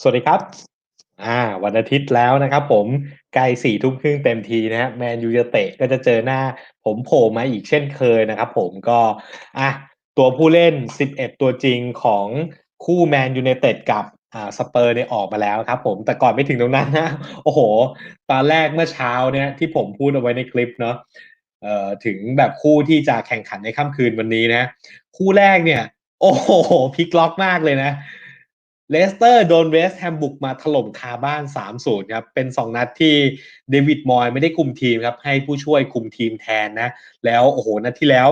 สวัสดีครับ อ่า วันอาทิตย์แล้วนะครับผมใกล้สี่ทุ่มครึ่งเต็มทีนะฮะแมนยูจะเตะก็จะเจอหน้าผมโผล่มาอีกเช่นเคยนะครับผมก็อะตัวผู้เล่น 11 ตัวจริงของคู่แมนยูไนเต็ดกับอ่าสเปอร์เนี่ยออกมาแล้วครับผมแต่ก่อนไม่ถึงตรงนั้นนะโอ้โห ตอนแรกเมื่อเช้าเนี่ยที่ผมพูดเอาไว้ในคลิปเนาะเอ่อถึงแบบคู่ที่จะแข่งขันในค่ำคืนวันนี้นะ คู่แรกเนี่ย โอ้โหพลิกล็อกมากเลยนะ เลสเตอร์โดนเวสต์แฮมบุกมาถล่มคาบ้าน 3-0 ครับ เป็น 2 นัดที่เดวิดมอยไม่ได้คุมทีมครับ ให้ผู้ช่วยคุมทีมแทนนะ แล้วโอ้โห นัดที่แล้ว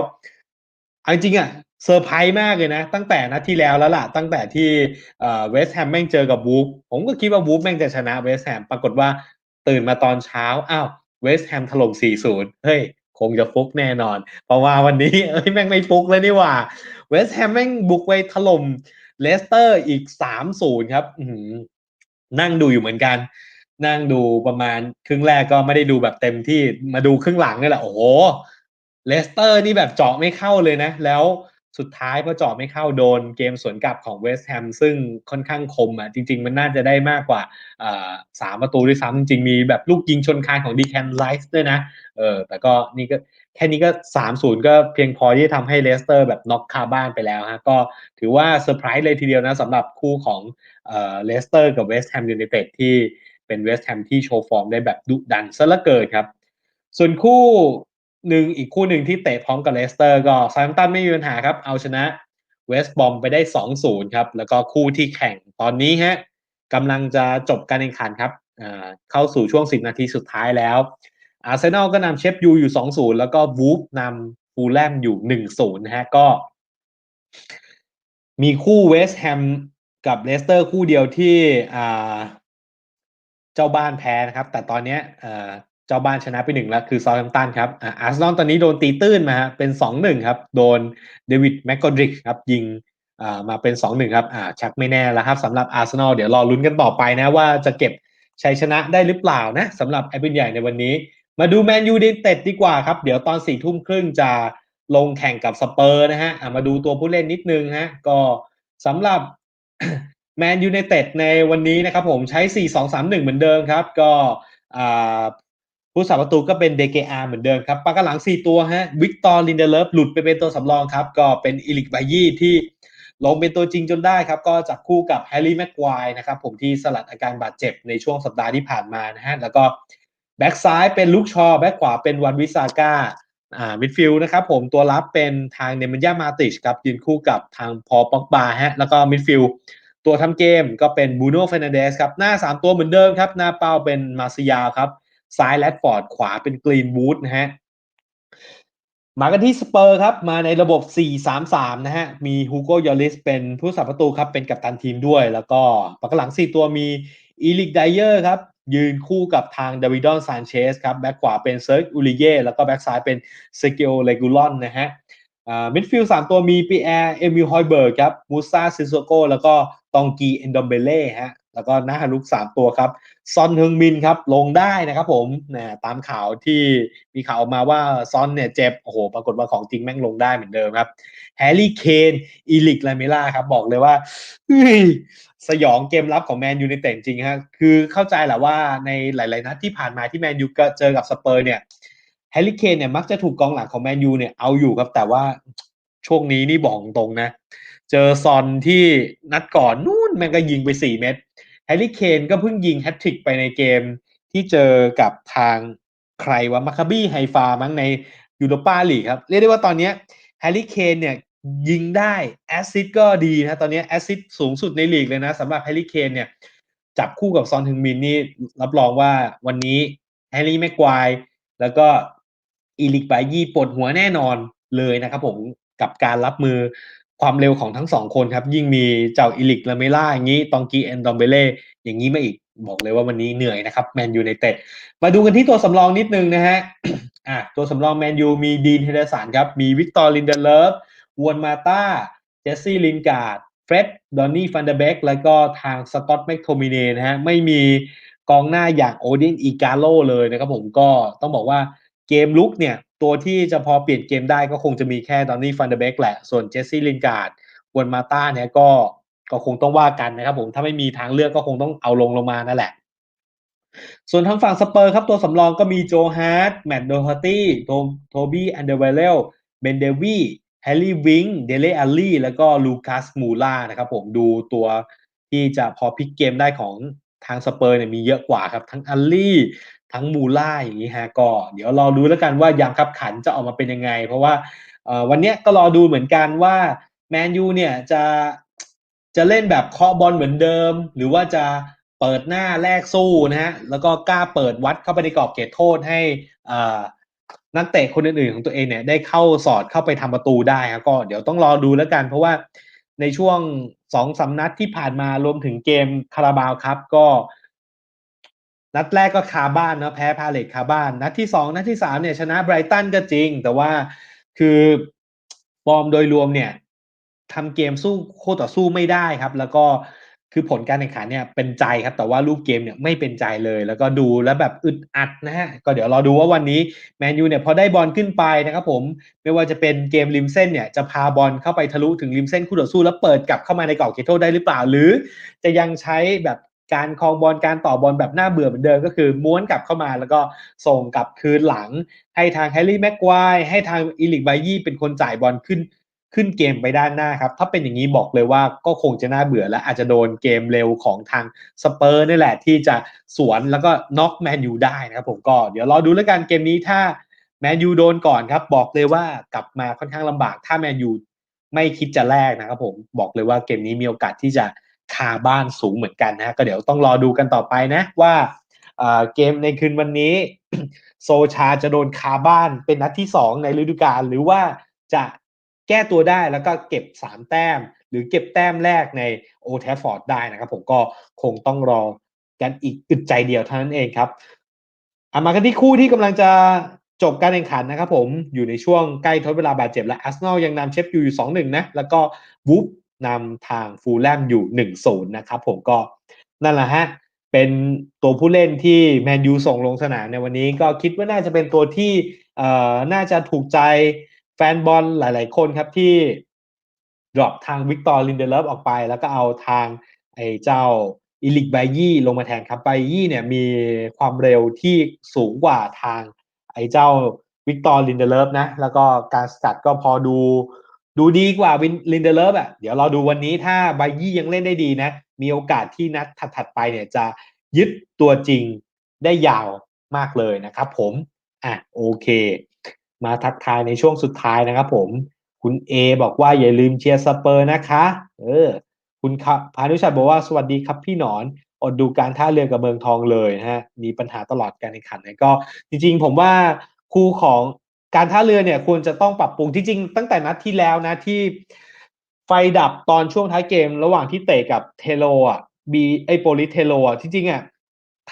เอาจริงอะเซอร์ไพรส์มากเลยนะ ตั้งแต่นัดที่แล้วแล้วล่ะ ตั้งแต่ที่เวสต์แฮมแม่งเจอกับวูฟผมก็คิดว่าวูฟแม่งจะชนะเวสต์แฮมปรากฏว่าตื่นมาตอนเช้าอ้าวเวสต์แฮมถล่ม 4-0 เฮ้ยคงจะฟุกแน่นอน เพราะว่าวันนี้เอ้ยแม่งไม่ฟุกเลยนี่หว่า เวสต์แฮมแม่งบุกไปถล่ม เลสเตอร์อีกสามศูนย์ครับนั่งดูอยู่เหมือนกัน นั่งดูประมาณครึ่งแรกก็ไม่ได้ดูแบบเต็มที่มาดูครึ่งหลังนี่แหละ โอ้โหเลสเตอร์นี่แบบเจาะไม่เข้าเลยนะ แล้วสุดท้ายพอเจาะไม่เข้าโดนเกมสวนกลับของเวสต์แฮมซึ่งค่อนข้างคมอะจริง ๆ มันน่าจะได้มากกว่าสามประตูด้วยซ้ำจริง ๆ มีแบบลูกยิงชนคานของดีแคนไลส์ด้วยนะเออแต่ก็นี่ก็ แค่นี้ก็สามศูนย์ก็เพียงพอที่ทำให้เลสเตอร์แบบน็อกคาบ้านไปแล้วฮะก็ถือว่าเซอร์ไพรส์เลยทีเดียวนะสำหรับคู่ของเอ่อเลสเตอร์กับเวสต์แฮมยูไนเต็ดที่เป็นเวสต์แฮมที่โชว์ฟอร์มได้แบบดุดันซะเหลือเกินครับ ส่วนคู่หนึ่งอีกคู่หนึ่งที่เตะพร้อมกับเลสเตอร์ก็ซาร์ตันไม่มีปัญหาครับ เอาชนะเวสต์บอมไปได้ 2-0 ครับ แล้วก็คู่ที่แข่งตอนนี้ฮะกำลังจะจบการแข่งขันครับเข้าสู่ช่วง 10 นาทีสุดท้ายแล้ว อาร์เซนอลก็นำเชฟยูอยู่2-0แล้วก็วูฟนำฟูลแลมอยู่1-0นะฮะก็ มีคู่เวสต์แฮมกับเลสเตอร์คู่เดียวที่เจ้าบ้านแพ้นะครับ แต่ตอนนี้เจ้าบ้านชนะไปหนึ่งแล้ว คือซาร์แฮมตันครับอาร์เซนอลตอนนี้โดนตีตื้นมาเป็นสองหนึ่งครับ โดนเดวิดแมกกอดริกครับยิงมาเป็นสองหนึ่งครับชักไม่แน่แล้วครับสำหรับอาร์เซนอลเดี๋ยวรอลุ้นกันต่อไปนะว่าจะเก็บชัยชนะได้หรือเปล่านะสำหรับไอ้เป็นใหญ่ในวันนี้ มาดูแมนยูดีเต็ดดีกว่าครับ เดี๋ยวตอนสี่ทุ่มครึ่งจะลงแข่งกับสเปอร์นะฮะมาดูตัวผู้เล่นนิดนึงฮะก็สำหรับแมนยูในเต็ดในวันนี้นะครับผมใช้ 4-2-3-1 เหมือนเดิมครับ ก็ผู้สาประตูก็เป็น DKR เหมือนเดิมครับปากหลัง 4 ตัวฮะวิกตอร์ลินเดเลฟหลุดไปเป็นตัวสำรองครับ ก็เป็นอิลิกไบยี่ที่ลงเป็นตัวจริงจนได้ครับ ก็จับคู่กับแฮร์รี่แม็กควายนะครับผมที่สลัดอาการบาดเจ็บในช่วงสัปดาห์ที่ผ่านมานะฮะแล้วก็ แบ็กซ้ายเป็นลูกชอแบ็กขวาเป็นวันวิซาก้าอ่ามิดฟิลด์นะครับผมตัวรับเป็นทางเนมันยามาติชครับยืนคู่กับทางพอป็อกบาฮะแล้วก็มิดฟิลด์ตัวทำเกมก็เป็นบูโน่เฟนเดสครับหน้า 3 ตัวเหมือนเดิมครับ หน้าเป้าเป็นมาซิยาครับ ซ้ายแรดฟอร์ด ขวาเป็นกรีนวูดนะฮะมากันที่สเปอร์ครับ มาในระบบ 4-3-3 นะฮะ มีฮูโกยอริสเป็นผู้สับประตูครับ เป็นกัปตันทีมด้วย แล้วก็ปักหลัง 4 ตัวมีอีลิกไดเยอร์ครับ ยืนคู่กับทางดาวิดอนซานเชสครับแบ็กขวาเป็นเซิร์กอูริเย่แล้วก็แบ็กซ้ายเป็นเซกิโอเลกูลอนนะฮะมิดฟิลด์สามตัวมีปีแอร์เอมิลฮอยเบิร์กครับมูซาซิโซโกแล้วก็ตองกีเอนดอมเบเล่ฮะ แล้วก็หน้าลุกสามตัวครับ ซอนเฮงมินครับ ลงได้นะครับผมนะตามข่าวที่มีข่าวออกมาว่าซอนเนี่ยเจ็บ โอ้โห ปรากฏว่าของจริงแม่งลงได้เหมือนเดิมครับ แฮร์รี่เคน อีลิกลาเมล่าครับ บอกเลยว่าสยองเกมรับของแมนยูในแต่จริงฮะ คือเข้าใจแหละว่าในหลาย ๆ นัดที่ผ่านมาที่แมนยูเจอกับสเปอร์เนี่ย แฮร์รี่เคนเนี่ยมักจะถูกกองหลังของแมนยูเนี่ยเอาอยู่ครับ แต่ว่าช่วงนี้นี่บอกตรงนะ เจอซอนที่นัดก่อนนู่นแม่งก็ยิงไป4เม็ด แฮร์รี่เคนก็เพิ่งยิงแฮตทริกไปในเกมที่เจอกับทางใครวะมาคาบี้ไฮฟามั้งในยูโรปาลีกครับ เรียกได้ว่าตอนนี้แฮร์รี่เคนเนี่ยยิงได้แอซซิดก็ดีนะตอนนี้แอซซิดสูงสุดในลีกเลยนะสำหรับแฮร์รี่เคนเนี่ยจับคู่กับซอนทึงมินนี่รับรองว่าวันนี้แฮร์รี่แม็กควายแล้วก็อีลิกบายี่ปวดหัวแน่นอนเลยนะครับผมกับการรับมือ ความเร็วของทั้งสองคนครับ ยิ่งมีเจ้าอิลิกลาเมล่าอย่างนี้ตองกีเอนดอมเบเล่อย่างนี้มาอีกบอกเลยว่าวันนี้เหนื่อยนะครับแมนยูในเต็ดมาดูกันที่ตัวสำรองนิดนึงนะฮะอะตัวสำรองแมนยูมีดีนเฮเดสันครับ มีวิกตอร์ลินเดเลฟวอนมาตาเจสซี่ลินการ์ดเฟร็ดดอนนี่ฟันเดเบกแล้วก็ทางสกอตแมคโทมิเนนะฮะไม่มีกองหน้าอย่างโอดินอีกาโลเลยนะครับผมก็ต้องบอกว่าเกมลุกเนี่ย ตัวที่จะพอเปลี่ยนเกมได้ก็คงจะมีแค่ดอนนี่ฟันเดเบกแหละ ส่วนเจสซี่ลินการ์ดวนมาต้าเนี่ยก็ก็คงต้องว่ากันนะครับผมถ้าไม่มีทางเลือกก็คงต้องเอาลงลงมานั่นแหละ ส่วนทางฝั่งสเปอร์ครับตัวสำรองก็มีโจฮาร์ดแมตต์โดฮาร์ตี้โทบี้อันเดอร์เวลเลเบนเดวีแฮร์รี่วิงเดเลอัลลี่แล้วก็ลูคัสมูล่านะครับผมดูตัวที่จะพอพลิกเกมได้ของทางสเปอร์เนี่ยมีเยอะกว่าครับ ทั้งอัลลี่ ทั้งมูล่าอย่างนี้ฮะก็เดี๋ยวรอดูแล้วกันว่ายามคับขันจะออกมาเป็นยังไง เพราะว่าวันนี้ก็รอดูเหมือนกันว่าแมนยูเนี่ยจะจะเล่นแบบเคาะบอลเหมือนเดิม หรือว่าจะเปิดหน้าแลกสู้นะฮะแล้วก็กล้าเปิดวัดเข้าไปในกรอบเขตโทษให้นักเตะคนอื่นๆของตัวเองเนี่ยได้เข้าสอดเข้าไปทำประตูได้ครับก็เดี๋ยวต้องรอดูแล้วกัน เพราะว่าในช่วงสองสานัดที่ผ่านมารวมถึงเกมคาราบาวครับ ก็ นัดแรกก็คาบ้านนะแพ้พาเลตคาบ้าน นัดที่สองนัดที่สามเนี่ยชนะไบรตันก็จริง แต่ว่าคือฟอร์มโดยรวมเนี่ยทำเกมสู้โคต่อสู้ไม่ได้ครับ แล้วก็คือผลการแข่งขันเนี่ยเป็นใจครับ แต่ว่ารูปเกมเนี่ยไม่เป็นใจเลย แล้วก็ดูแล้วแบบอึดอัดนะฮะ ก็เดี๋ยวราดูว่าวันนี้แมนยูเนี่ยพอได้บอลขึ้นไปนะครับผม ไม่ว่าจะเป็นเกมริมเส้นเนี่ยจะพาบอลเข้าไปทะลุถึงริมเส้นคู่ต่อสู้แล้วเปิดกลับเข้ามาในกรอบเขตโทษได้หรือเปล่า หรือจะยังใช้แบบ การคลองบอลการต่อบอลแบบหน้าเบื่อเหมือนเดิมก็คือม้วนกลับเข้ามาแล้วก็ส่งกลับคืนหลัง ให้ทางแฮร์รี่แม็กควายให้ทางอีลิกไบยี่เป็นคนจ่ายบอลขึ้นขึ้นเกมไปด้านหน้าครับ ถ้าเป็นอย่างนี้บอกเลยว่าก็คงจะน่าเบื่อและอาจจะโดนเกมเร็วของทางสเปอร์นี่แหละที่จะสวนแล้วก็น็อกแมนยูได้นะครับผมก็เดี๋ยวรอดูแล้วกันเกมนี้ถ้าแมนยูโดนก่อนครับ บอกเลยว่ากลับมาค่อนข้างลำบาก ถ้าแมนยูไม่คิดจะแลกนะครับผมบอกเลยว่าเกมนี้มีโอกาสที่จะ คาบ้านสูงเหมือนกันนะก็เดี๋ยวต้องรอดูกันต่อไปนะว่าเกมในคืนวันนี้ โซชาจะโดนคาบ้านเป็นนัดที่ 2 ในฤดูกาลหรือว่าจะแก้ตัวได้แล้วก็เก็บ 3 แต้ม หรือเก็บแต้มแรกในโอเทฟฟอร์ดได้นะครับ ผมก็คงต้องรอกันอีกอึดใจเดียวเท่านั้นเองครับามากันที่คู่ที่กำลังจะจบการแข่งขันนะครับผมอยู่ในช่วงใกล้ทดเวลาบาดเจ็บและอาร์เซนอลยังนำเชฟอยู่อยู่2-1นะ แล้วก็วูฟ นำทางฟูลแลมอยู่ 1-0 นะครับผมก็นั่นแหละฮะ เป็นตัวผู้เล่นที่แมนยูส่งลงสนามในวันนี้ก็คิดว่าน่าจะเป็นตัวที่เอ่อน่าจะถูกใจแฟนบอลหลาย ๆ คนครับที่ดรอปทางวิกตอร์ลินเดเลฟออกไป แล้วก็เอาทางไอ้เจ้าอิลิกไบยี่ลงมาแทนครับไบยี่เนี่ยมีความเร็วที่สูงกว่าทางไอ้เจ้าวิกตอร์ลินเดเลฟนะ แล้วก็การสกัดก็พอดู ดูดีกว่าวินลินเดเลฟอะเดี๋ยวเราดูวันนี้ถ้าไบยี่ยังเล่นได้ดีนะ มีโอกาสที่นัดถัดๆไปเนี่ยจะยึดตัวจริงได้ยาวมากเลยนะครับผมอะโอเค มาทักทายในช่วงสุดท้ายนะครับผม คุณเอบอกว่าอย่าลืมเชียร์สเปอร์นะคะ เออ คุณพานุชัดบอกว่าสวัสดีครับพี่หนอนอดดูการท่าเรือกับเมืองทองเลยนะฮะมีปัญหาตลอดการแข่งขันก็จริงๆ ผมว่าคู่ของ การท่าเรือเนี่ยควรจะต้องปรับปรุงที่จริงตั้งแต่นัดที่แล้วนะที่ไฟดับตอนช่วงท้ายเกม ระหว่างที่เตะกับเทโลอะบีไอโปลิเทโลอะที่จริงอะ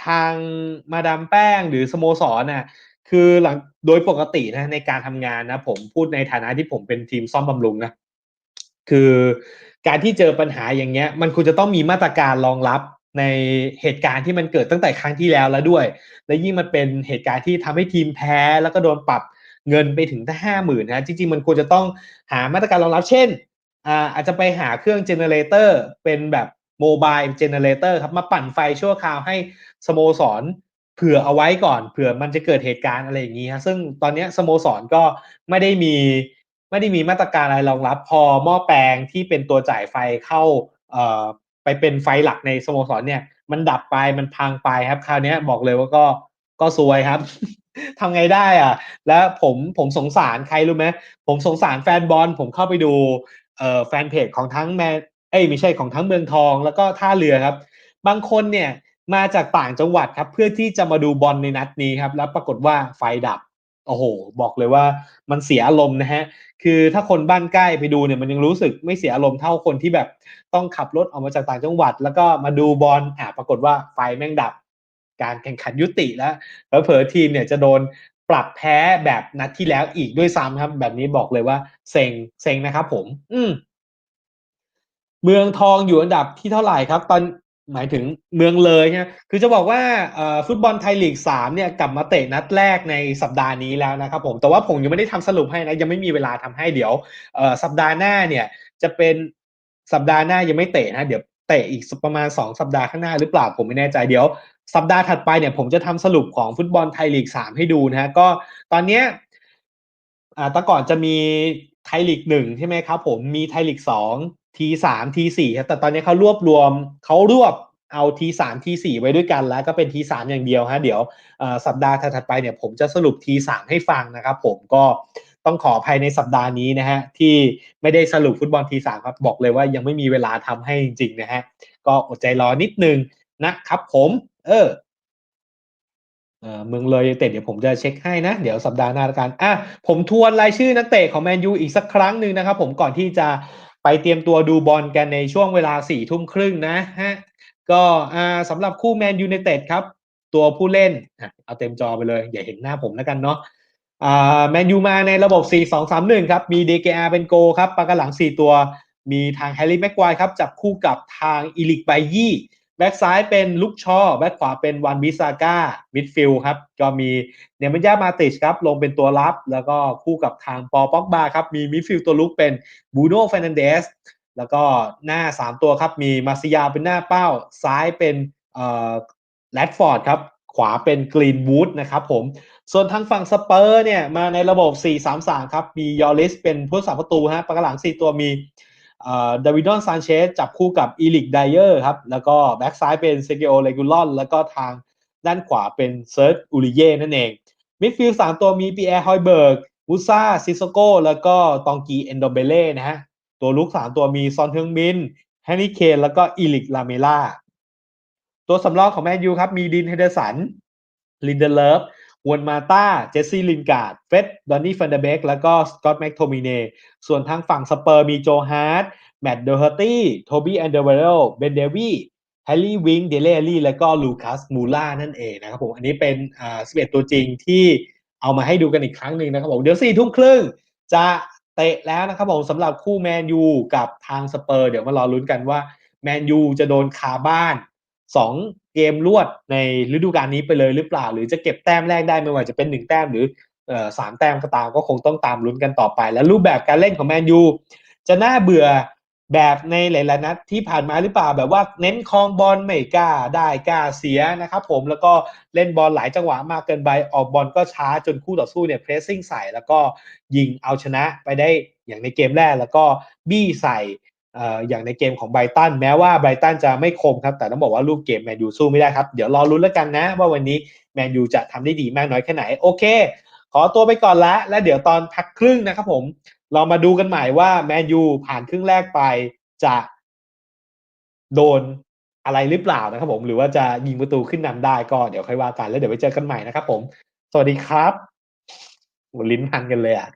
ทางมาดามแป้งหรือสโมสรน่ะคือหลังโดยปกตินะในการทำงานนะผมพูดในฐานะที่ผมเป็นทีมซ่อมบำรุงนะคือการที่เจอปัญหาอย่างเงี้ย มันควรจะต้องมีมาตรการรองรับในเหตุการณ์ที่มันเกิดตั้งแต่ครั้งที่แล้วแล้วด้วย และยิ่งมันเป็นเหตุการณ์ที่ทำให้ทีมแพ้แล้วก็โดนปรับ เงินไปถึงห้าหมื่นนะจริงๆ มันควรจะต้องหามาตรการรองรับเช่นอาจจะไปหาเครื่องเจเนเรเตอร์เป็นแบบโมบายเจเนเรเตอร์ครับมาปั่นไฟชั่วคราวให้สโมสรเผื่อเอาไว้ก่อนเผื่อมันจะเกิดเหตุการณ์อะไรอย่างนี้ฮะซึ่งตอนนี้สโมสรก็ไม่ได้มีไม่ได้มีมาตรการอะไรรองรับพอหม้อแปลงที่เป็นตัวจ่ายไฟเข้าไปเป็นไฟหลักในสโมสรเนี่ย มันดับไปมันพังไปครับ คราวนี้บอกเลยว่าก็ก็ซวยครับ ทำไงได้อะ แล้วผมผมสงสารใครรู้ไหมผมสงสารแฟนบอลผมเข้าไปดูเอ่อแฟนเพจของทั้งแมเอ้ยไม่ใช่ของทั้งเมืองทองแล้วก็ท่าเรือครับ บางคนเนี่ยมาจากต่างจังหวัดครับ เพื่อที่จะมาดูบอลในนัดนี้ครับ แล้วปรากฏว่าไฟดับโอ้โห บอกเลยว่ามันเสียอารมณ์นะฮะ คือถ้าคนบ้านใกล้ไปดูเนี่ยมันยังรู้สึกไม่เสียอารมณ์เท่าคนที่แบบต้องขับรถออกมาจากต่างจังหวัด แล้วก็มาดูบอลอ่าปรากฏว่าไฟแม่งดับ การแข่งขันยุติแล้วเผลอทีมเนี่ยจะโดนปรับแพ้แบบนัดที่แล้วอีกด้วยซ้ำครับ แบบนี้บอกเลยว่าเซ็งเซ็งนะครับผม อืมเมืองทองอยู่อันดับที่เท่าไหร่ครับ ตอนหมายถึงเมืองเลยนะคือจะบอกว่าฟุตบอลไทยลีกสามเนี่ยกลับมาเตะนัดแรกในสัปดาห์นี้แล้วนะครับผมแต่ว่าผมยังไม่ได้ทำสรุปให้นะ ยังไม่มีเวลาทำให้เดี๋ยวสัปดาห์หน้าเนี่ย จะเป็นสัปดาห์หน้ายังไม่เตะนะเดี๋ยวเตะอีกประมาณสองสัปดาห์ข้างหน้าหรือเปล่าผมไม่แน่ใจเดี๋ยว สัปดาห์ถัดไปเนี่ยผมจะทำสรุปของฟุตบอลไทยลีกสามให้ดูนะฮะก็ตอนเนี้ยอ่าแต่ก่อนจะมีไทยลีกหนึ่งใช่ไหมครับผมมีไทยลีกสองทีสามทีสี่ครับแต่ตอนนี้เขารวบรวมเขารวบเอาทีสามทีสี่ไว้ด้วยกันแล้วก็เป็นทีสามอย่างเดียวฮะเดี๋ยวสัปดาห์ถัดไปเนี่ยผมจะสรุปทีสามให้ฟังนะครับผมก็ต้องขออภัยในสัปดาห์นี้นะฮะที่ไม่ได้สรุปฟุตบอลทีสามครับบอกเลยว่ายังไม่มีเวลาทำให้จริงๆนะฮะก็อดใจรอนิดนึงนะครับผม เออเมืองเลยเตะเดี๋ยวผมจะเช็คให้นะ เดี๋ยวสัปดาห์หน้าละกันอะผมทวนรายชื่อนักเตะของแมนยูอีกสักครั้งหนึ่งนะครับ ผมก่อนที่จะไปเตรียมตัวดูบอลกันในช่วงเวลาสี่ทุ่มครึ่งนะฮะก็อ่าสำหรับคู่แมนยูในเต็ดครับ ตัวผู้เล่นเอาเต็มจอไปเลย อย่าเห็นหน้าผมแล้วกันเนาะอ่าแมนยูมาในระบบ 4-2-3-1 ครับ มี DKR เป็นโกครับปากหลัง 4 ตัว มีทางแฮร์รี่แม็กควายครับ จับคู่กับทางอีลิกไบยี่ แบ็กซ้ายเป็นลุกชอแบ็กขวาเป็นวันบิซาก้ามิดฟิลครับ ก็มีเนมันยามาติชครับ ลงเป็นตัวรับ แล้วก็คู่กับทางปอป็อกบาครับ มีมิดฟิลตัวลุกเป็นบูโน่เฟรนันเดสแล้วก็หน้า 3 ตัวครับ มีมาซิยาเป็นหน้าเป้า ซ้ายเป็นเอ่อแรดฟอร์ดครับ ขวาเป็นกรีนวูดนะครับผม ส่วนทางฝั่งสเปอร์เนี่ย มาในระบบ 4-3-3 ครับ มียอริสเป็นผู้สาประตูฮะปากหลัง 4 ตัวมี ดาวิดอนซานเชสจับคู่กับอีลิกไดเออร์ครับ แล้วก็แบ็กซ้ายเป็นเซเกโอเลกูลอน แล้วก็ทางด้านขวาเป็นเซิร์ตอูริเย่นั่นเอง มิดฟิลด์สามตัวมีปีแอร์ฮอยเบิร์กมูซาซิโซโกแล้วก็ตองกีเอนโดเบเล่นะฮะ ตัวลุกสามตัวมีซอนเทิงมินแฮนนี่เคนแล้วก็อีลิกลาเมล่า ตัวสำรองของแมนยูครับ มีดินเฮเดอร์สันลินเดเลฟ วนมาตาเจสซี่ลินการ์ด เฟดดอนนี่ฟันเดเบกแล้วก็สกอตต์แม็กโทมิเนส่วนทางฝั่งสเปอร์มีโจฮาร์ดแมตต์เดอร์เฮอร์ตี้ โทบี้แอนเดอร์เวลเบนเดวีแฮร์รี่วิงเดเล่ลี่แล้วก็ลูคัสมูล่านั่นเองนะครับผม อันนี้เป็นอ่า11ตัวจริงที่เอามาให้ดูกันอีกครั้งหนึ่งนะครับผม เดี๋ยวสี่ทุ่มครึ่งจะเตะแล้วนะครับผมสำหรับคู่แมนยูกับทางสเปอร์ เดี๋ยวมารอลุ้นกันว่าแมนยูจะโดนคาบ้าน2 เกมรวดในฤดูกาลนี้ไปเลยหรือเปล่า หรือจะเก็บแต้มแรกได้ไม่ว่าจะเป็น1แต้มหรือสามแต้มก็ตามก็คงต้องตามลุ้นกันต่อไป และรูปแบบการเล่นของแมนยูจะน่าเบื่อแบบในหลายๆนัดที่ผ่านมาหรือเปล่าแบบว่าเน้นคลองบอลไม่กล้าได้กล้าเสียนะครับผมแล้วก็เล่นบอลหลายจังหวะมากเกินไปออกบอลก็ช้าจนคู่ต่อสู้เนี่ยเพรสซิ่งใส่แล้วก็ยิงเอาชนะไปได้อย่างในเกมแรกแล้วก็บี้ใส่ อย่างในเกมของไบตันแม้ว่าไบตันจะไม่คมครับ แต่ต้องบอกว่าลูกเกมแมนยูสู้ไม่ได้ครับ เดี๋ยวรอรุ้นแล้วกันนะ ว่าวันนี้แมนยูจะทำได้ดีมากน้อยแค่ไหน โอเค ขอตัวไปก่อนละ แล้วเดี๋ยวตอนพักครึ่งนะครับผมเรามาดูกันใหม่ว่าแมนยูผ่านครึ่งแรกไปจะโดนอะไรหรือเปล่านะครับผม หรือว่าจะยิงประตูขึ้นนำได้ก็เดี๋ยวค่อยว่ากันแล้วเดี๋ยวไปเจอกันใหม่นะครับผม สวัสดีครับลิ้นพันกันเลยอะ